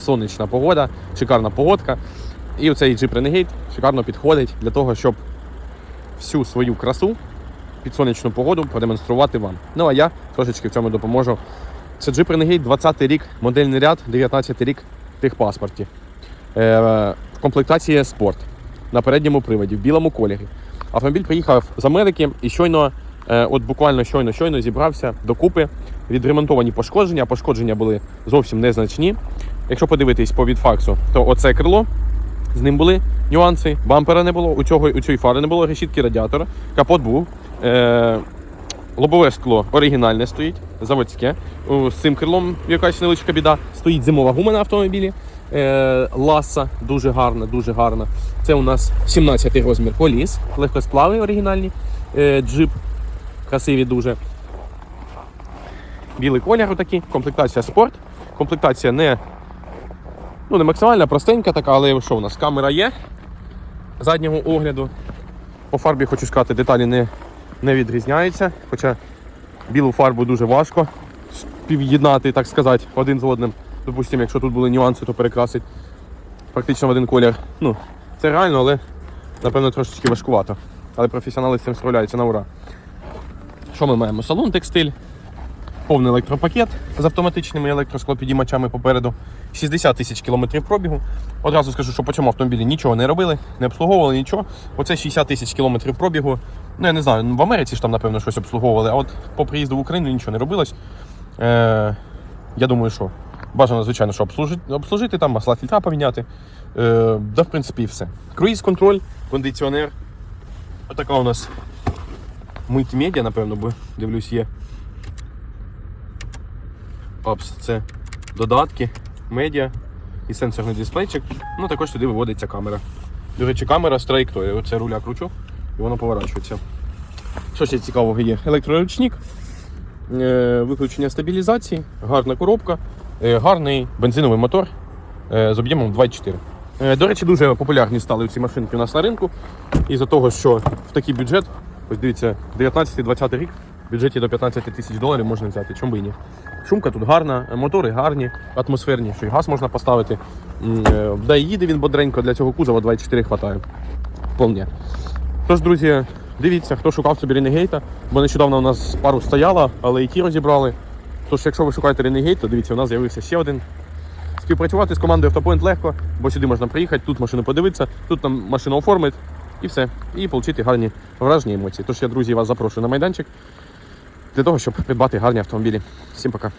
сонячна погода, шикарна погодка. І оцей Jeep Renegade шикарно підходить для того, щоб всю свою красу під сонячну погоду продемонструвати вам. Ну а я трошечки в цьому допоможу. Це Jeep Renegade 20 й рік, модельний ряд, 19 рік в техпаспорті. Е, в комплектації спорт на передньому приводі, в білому кольорі. Автомобіль приїхав з Америки і щойно, е, от буквально щойно щойно зібрався докупи. Відремонтовані пошкодження. Пошкодження були зовсім незначні. Якщо подивитись по відфаксу, то оце крило. З ним були нюанси. Бампера не було, у цього у цієї фари не було, решітки радіатора, капот був. Е, лобове скло оригінальне стоїть, заводське. З цим крилом якась невеличка біда. Стоїть зимова гума на автомобілі. Е, ласа дуже гарна, дуже гарна. Це у нас 17 розмір коліс, легкосплави оригінальні. Е, джип красиві дуже. Білий колір отакий, комплектація спорт. Комплектація не, ну, не максимальна, простенька така, але що у нас? Камера є заднього огляду. По фарбі хочу сказати, деталі не, не відрізняються. Хоча білу фарбу дуже важко спів'єднати, так сказати, один з одним. Допустимо, якщо тут були нюанси, то перекрасить практично в один колір. Ну, це реально, але напевно трошечки важкувато. Але професіонали з цим справляються на ура. Що ми маємо? Салон текстиль, повний електропакет з автоматичними електросклопідіймачами попереду. 60 тисяч кілометрів пробігу. Одразу скажу, що по цьому автомобілі нічого не робили, не обслуговували нічого. Оце 60 тисяч кілометрів пробігу. Ну, я не знаю, в Америці ж там, напевно, щось обслуговували, а от по приїзду в Україну нічого не робилось. Е, я думаю, що бажано, звичайно, що обслужити, обслужити там, масла фільтра поміняти. Е, да, в принципі, все. Круїз контроль, кондиціонер. Отака у нас мультимедіа, напевно, бо дивлюсь, є. Апс, це додатки, медіа і сенсорний дисплейчик. Ну, також сюди виводиться камера. До речі, камера з траєкторією. Оце руля кручу і воно поворачується. Що ще цікавого є? Електроручник, е, виключення стабілізації, гарна коробка, е, гарний бензиновий мотор е, з об'ємом 2,4. Е, До речі, дуже популярні стали ці машинки у нас на ринку. Із-за того, що в такий бюджет, ось дивіться, 19-20 рік, бюджеті до 15 тисяч доларів можна взяти, чому і ні. Шумка тут гарна, мотори гарні, атмосферні, що й газ можна поставити. Е, Да і їде він бодренько, для цього кузова 2,4 хватає. Вполне. Тож, друзі, дивіться, хто шукав собі Ренегейта, бо нещодавно у нас пару стояла, але і ті розібрали. Тож, якщо ви шукаєте Ренегейт, то дивіться, у нас з'явився ще один. Співпрацювати з командою Автопоінт легко, бо сюди можна приїхати, тут машину подивитися, тут нам машину оформить і все. І отримати гарні враження емоції. Тож я, друзі, вас запрошую на майданчик для того, щоб придбати гарні автомобілі. Всім пока.